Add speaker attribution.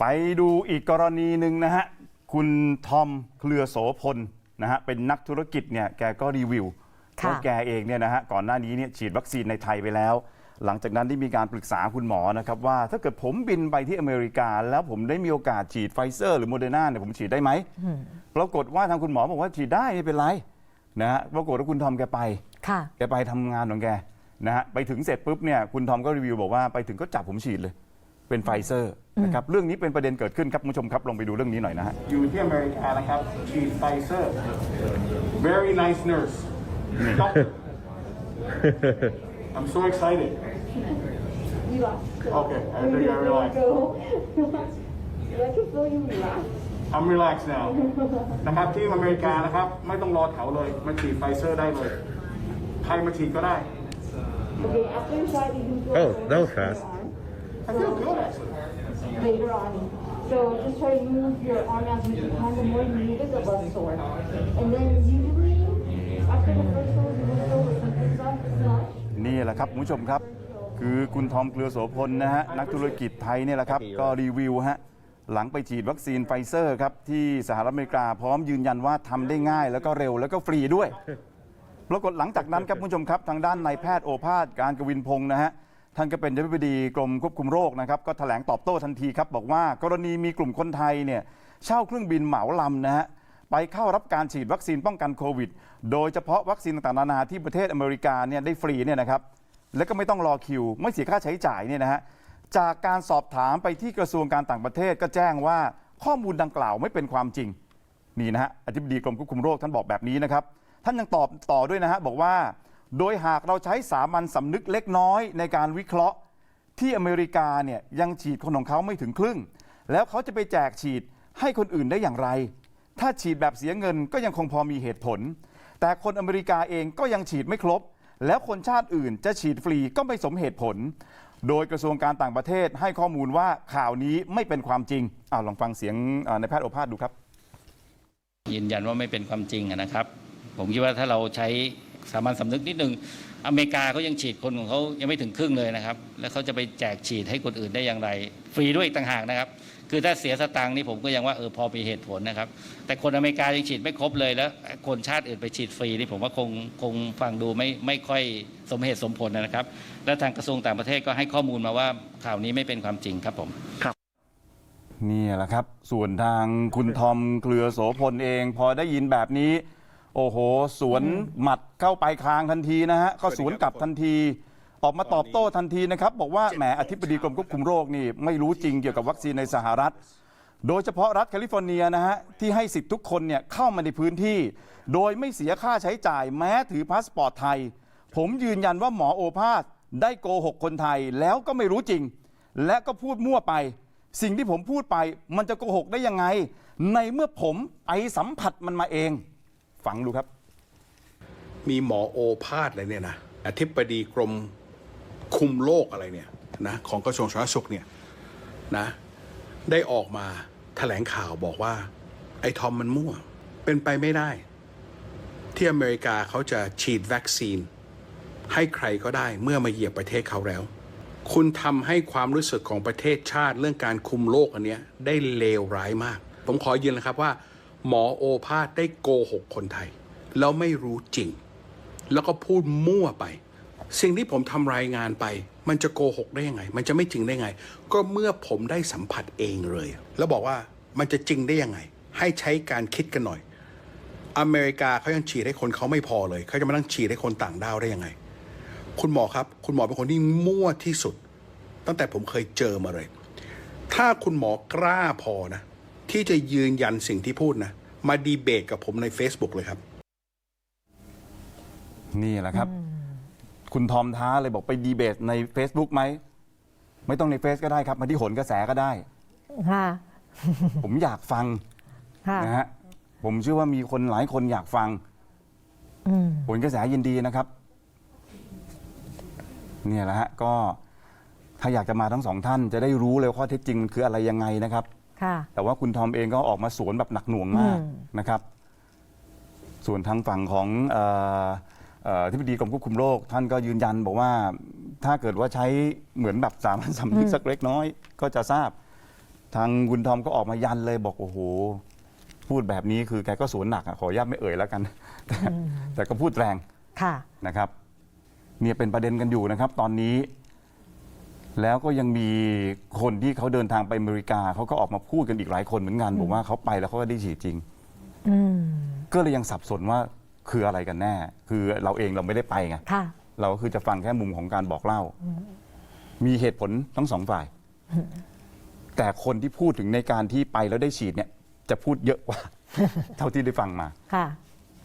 Speaker 1: ไปดูอีกกรณีหนึ่งนะฮะ คุณทอมเคลือโสพลนะฮะเป็นนักธุรกิจเนี่ยแกก็รีวิว
Speaker 2: ค่ะ
Speaker 1: ว่าแกเองเนี่ยนะฮะก่อนหน้านี้เนี่ยฉีดวัคซีนในไทยไปแล้ว หลังจากนั้นได้มีการปรึกษาคุณหมอนะครับว่าถ้าเกิดผมบินไปที่อเมริกา แล้วผมได้มีโอกาสฉีดไฟเซอร์หรือโมเดอร์นาเนี่ยผมฉีดได้ไหมปรากฏว่าทางคุณหมอบอกว่าฉีดได้ไม่เป็นไรนะฮะปรากฏว่าคุณทอมแกไป
Speaker 2: ค่ะ
Speaker 1: แกไปทำงานของแกนะฮะไปถึงเสร็จปุ๊บเนี่ยคุณทอมก็รีวิวบอกว่าไปถึงก็จับผมฉีดเลย เป็นไฟเซอร์นะครับเรื่องนี้เป็นประเด็นเกิดขึ้นครับคุณผู้ชมครับลองไปดูเรื่องนี้หน่อยนะฮะ
Speaker 3: อยู่ที่อเมริกานะครับฉีดไฟเซอร์ very nice nurse doctor I'm so excited
Speaker 4: You are.
Speaker 3: Okay, I think I realize.
Speaker 4: Go. I can feel you relax.
Speaker 3: I'm relaxed now นะครับที่อเมริกานะครับ ไม่ต้องรอแถวเลยมาฉีดไฟเซอร์ได้เลยใครมาฉีดก็ได้
Speaker 4: Okay, after you try to use your
Speaker 5: Oh,
Speaker 4: arm,
Speaker 5: that was fast.
Speaker 3: I feel good actually
Speaker 4: later on. So just try to move your arm as much as you can. The more you move it, the less sore. And then usually after the first one, you will feel with some stuff, flush.
Speaker 1: นี่แหละครับคุณผู้ชมครับ คือคุณทอมเครือโสพลนะฮะนักธุรกิจไทยเนี่ยแหละครับ ก็รีวิวฮะหลังไปฉีดวัคซีนไฟเซอร์ครับ ที่สหรัฐอเมริกาพร้อมยืนยันว่าทำได้ง่าย แล้วก็เร็วแล้วก็ฟรีด้วย ปรากฏหลังจากนั้นครับคุณผู้ชมครับ ทางด้านนายแพทย์โอภาสการกวินพงศ์นะฮะ ท่านก็เป็นอธิบดีกรมควบคุมโรคนะครับก็แถลงตอบโต้ทันทีครับบอกว่ากรณีมีกลุ่มคนไทยเนี่ยเช่าเครื่องบินเหมาลำนะฮะไปเข้ารับการฉีดวัคซีนป้องกันโควิด โดยเฉพาะวัคซีนต่างๆนานาที่ประเทศอเมริกาเนี่ยได้ฟรีเนี่ยนะครับแล้วก็ไม่ต้องรอคิว ไม่เสียค่าใช้จ่ายเนี่ยนะฮะจากการสอบถามไปที่กระทรวงการต่างประเทศก็แจ้งว่าข้อมูลดังกล่าวไม่เป็นความจริงนี่นะฮะอธิบดีกรมควบคุมโรคท่านบอกแบบนี้นะครับท่านยังตอบต่อด้วยนะฮะบอกว่า โดยหากเราใช้สามัญสำนึกเล็กน้อยในการวิเคราะห์ที่อเมริกาเนี่ยยังฉีดคนของเขาไม่ถึงครึ่ง แล้วเขาจะไปแจกฉีดให้คนอื่นได้อย่างไร ถ้าฉีดแบบเสียเงินก็ยังคงพอมีเหตุผล แต่คนอเมริกาเองก็ยังฉีดไม่ครบ แล้วคนชาติอื่นจะฉีดฟรีก็ไม่สมเหตุผล โดยกระทรวงการต่างประเทศให้ข้อมูลว่าข่าวนี้ไม่เป็นความจริงอ้าวลองฟังเสียงเอ่อนแพทย์โอภาสดูครับ
Speaker 6: ยืนยันว่าไม่เป็นความจริงนะครับ ผมคิดว่าถ้าเราใช้ สามัญสำนึกนิดนึงอเมริกาเขายังฉีดคนของเขายังไม่ถึงครึ่งเลยนะครับ แล้วเขาจะไปแจกฉีดให้คนอื่นได้อย่างไร ฟรีด้วยอีกต่างหากนะครับ คือถ้าเสียสตังค์นี่ผมก็ยังว่าเออพอมีเหตุผลนะครับ แต่คนอเมริกายังฉีดไม่ครบเลยแล้ว คนชาติอื่นไปฉีดฟรีนี่ผมว่าคงคงฟังดูไม่ไม่ค่อยสมเหตุสมผลนะครับ และทางกระทรวงต่างประเทศก็ให้ข้อมูลมาว่าข่าวนี้ไม่เป็นความจริงครับผม
Speaker 1: นี่แหละครับ ส่วนทางคุณทอมเครือโสพลเอง พอได้ยินแบบนี้ โอ้โห สวนหมัดเข้าไปคางทันทีนะฮะก็สวนกลับทันที ออกมาตอบโต้ทันทีนะครับ บอกว่าแหมอธิบดีกรมควบคุมโรคนี่ไม่รู้จริงเกี่ยวกับวัคซีนในสหรัฐ โดยเฉพาะรัฐแคลิฟอร์เนียนะฮะที่ให้สิทธิ์ทุกคนเนี่ยเข้ามาในพื้นที่ โดยไม่เสียค่าใช้จ่ายแม้ถือพาสปอร์ตไทย ผมยืนยันว่าหมอโอภาสได้โกหกคนไทยแล้วก็ไม่รู้จริง และก็พูดมั่วไป สิ่งที่ผมพูดไปมันจะโกหกได้ยังไง ในเมื่อผมไปสัมผัสมันมาเอง ฟังดูครับ
Speaker 7: มีหมอโอภาสอะไรเนี่ยนะอธิบดีกรมคุมโรคอะไรเนี่ยนะของกระทรวงสาธารณสุขเนี่ยนะได้ออกมาแถลงข่าวบอกว่า ไอ้ทอมมันมั่ว เป็นไปไม่ได้ ที่อเมริกาเขาจะฉีดวัคซีน ให้ใครก็ได้เมื่อมาเหยียบประเทศเขาแล้ว คุณทำให้ความรู้สึกของประเทศชาติเรื่องการคุมโรคอันเนี้ยได้เลวร้ายมาก ผมขอยืนนะครับว่า หมอโอภาสได้โกหกคนไทย แล้วไม่รู้จริง แล้วก็พูดมั่วไป สิ่งที่ผมทำรายงานไป มันจะโกหกได้ยังไง มันจะไม่จริงได้ไง ก็เมื่อผมได้สัมผัสเองเลย แล้วบอกว่ามันจะจริงได้ยังไง ให้ใช้การคิดกันหน่อย อเมริกาเขายังฉีดให้คนเขาไม่พอเลยเขาจะมานั่งฉีดให้คนต่างด้าวได้ยังไง คุณหมอครับ คุณหมอเป็นคนที่มั่วที่สุด ตั้งแต่ผมเคยเจอมาเลย ถ้าคุณหมอกล้าพอนะ ที่จะยืนยันสิ่งที่พูดนะ มาดีเบตกับผมใน Facebook เลยครับ
Speaker 1: นี่แหละครับ คุณทอมท้าเลยบอกไปดีเบตใน Facebook ไหม ไม่ต้องในเฟซก็ได้ครับ มาที่โหนกระแสก็ได้
Speaker 2: ค่ะ
Speaker 1: ผมอยากฟัง
Speaker 2: ค่ะ
Speaker 1: นะฮะผมเชื่อว่ามีคนหลายคนอยากฟัง
Speaker 2: อืม
Speaker 1: ผลกระแสยินดีนะครับ เนี่ยแหละฮะก็ถ้าอยากจะมาทั้งสองท่านจะได้รู้เลยว่าข้อเท็จจริงมันคืออะไรยังไงนะครับ
Speaker 2: ค่ะ
Speaker 1: แต่ว่าคุณทอมเองก็ออกมาสวนแบบหนักหน่วงมาก
Speaker 2: อืม
Speaker 1: นะครับ ส่วนทางฝั่งของเอ่อเอ่อที่ปดีกรมควบคุมโรคท่านก็ยืนยันบอกว่าถ้าเกิดว่าใช้เหมือนแบบสามัญสำนึกสักเล็กน้อย ก็จะทราบ ทางคุณทอมก็ออกมายันเลยบอกโอ้โห พูดแบบนี้คือแกก็สวนหนักอะขออนุญาตไม่เอ่ยแล้วกัน แต่แต่ก็พูดแรง
Speaker 2: ค่ะ
Speaker 1: นะครับเนี่ยเป็นประเด็นกันอยู่นะครับ ตอนนี้ แล้วก็ยังมีคนที่เขาเดินทางไปอเมริกาเขาก็ออกมาพูดกันอีกหลายคนเหมือนกันบอกว่าเขาไปแล้วเขาก็ได้ฉีดจริง
Speaker 2: อืม
Speaker 1: ก็เลยยังสับสนว่าคืออะไรกันแน่ คือเราเองเราไม่ได้ไปไง
Speaker 2: ค่ะ
Speaker 1: เราก็คือจะฟังแค่มุมของการบอกเล่า มีเหตุผลทั้งสองฝ่าย แต่คนที่พูดถึงในการที่ไปแล้วได้ฉีดเนี่ย จะพูดเยอะกว่า เท่าที่ได้ฟังมา
Speaker 2: ค่ะ